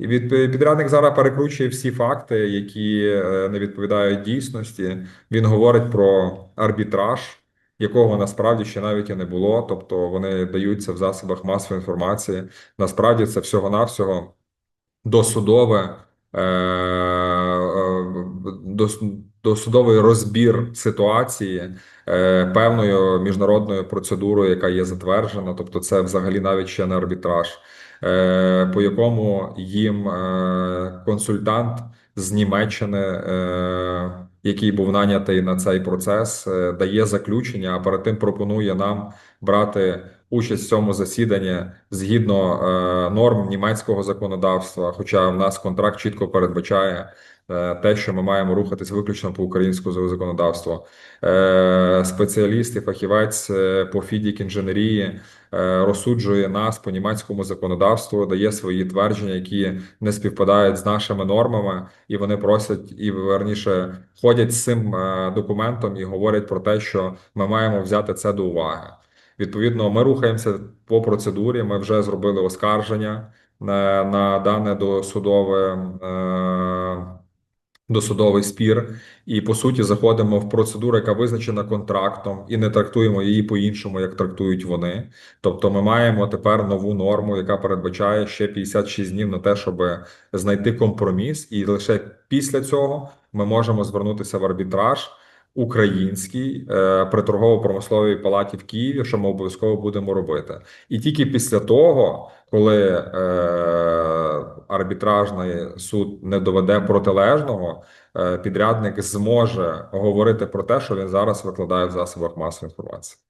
Від підрядник зараз перекручує всі факти, які е, не відповідають дійсності. Він говорить про арбітраж, якого насправді ще навіть і не було. Тобто вони даються в засобах масової інформації. Насправді це всього-навсього досудове е, е, досудовий розбір ситуації е, певною міжнародною процедурою, яка є затверджена. Тобто, це взагалі навіть ще не арбітраж, е, по якому їм е, консультант з Німеччини, е, який був нанятий на цей процес, е, дає заключення, а перед тим пропонує нам брати участь в цьому засіданні згідно е, норм німецького законодавства. Хоча в нас контракт чітко передбачає е, те, що ми маємо рухатись виключно по українському законодавству. Е, спеціаліст і фахівець е, по фідік інженерії е, розсуджує нас по німецькому законодавству, дає свої твердження, які не співпадають з нашими нормами, і вони просять і верніше ходять з цим е, документом і говорять про те, що ми маємо взяти це до уваги. Відповідно, ми рухаємося по процедурі. Ми вже зробили оскарження на, дане досудове. Е, Досудовий спір, і по суті заходимо в процедуру, яка визначена контрактом, і не трактуємо її по-іншому, як трактують вони. Тобто, ми маємо тепер нову норму, яка передбачає ще 56 днів на те, щоб знайти компроміс, і лише після цього ми можемо звернутися в арбітраж український е, при торгово-промисловій палаті в Києві, що ми обов'язково будемо робити. І тільки після того, коли е, арбітражний суд не доведе протилежного, е, підрядник зможе говорити про те, що він зараз викладає в засобах масової інформації.